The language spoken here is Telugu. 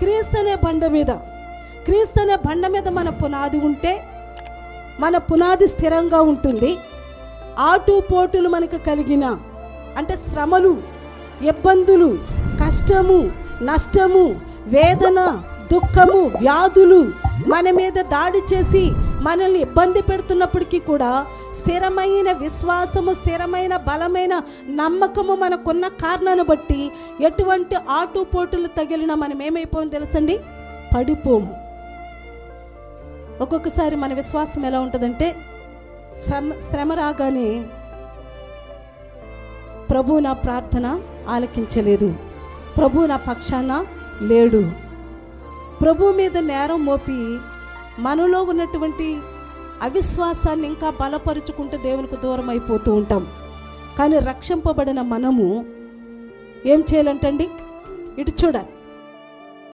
క్రీస్తు అనే బండ మీద. క్రీస్తు అనే బండ మీద మన పునాది ఉంటే మన పునాది స్థిరంగా ఉంటుంది. ఆటు పోటులు మనకు కలిగిన అంటే శ్రమలు ఇబ్బందులు కష్టము నష్టము వేదన దుఃఖము వ్యాధులు మన మీద దాడి చేసి మనల్ని ఇబ్బంది పెడుతున్నప్పటికీ కూడా స్థిరమైన విశ్వాసము స్థిరమైన బలమైన నమ్మకము మనకున్న కారణాన్ని బట్టి ఎటువంటి ఆటుపోటులు తగిలినా మనం ఏమైపోయింది తెలుసండి? పడిపోము. ఒక్కొక్కసారి మన విశ్వాసం ఎలా ఉంటుందంటే శ్రమ రాగానే ప్రభు నా ప్రార్థన ఆలకించలేదు. ప్రభు నా పక్షాన లేడు. ప్రభు మీద నేరం మోపి మనలో ఉన్నటువంటి అవిశ్వాసాన్ని ఇంకా బలపరుచుకుంటూ దేవునికి దూరం అయిపోతూ ఉంటాం. కానీ రక్షింపబడిన మనము ఏం చేయాలంటండి? ఇటు చూడాలి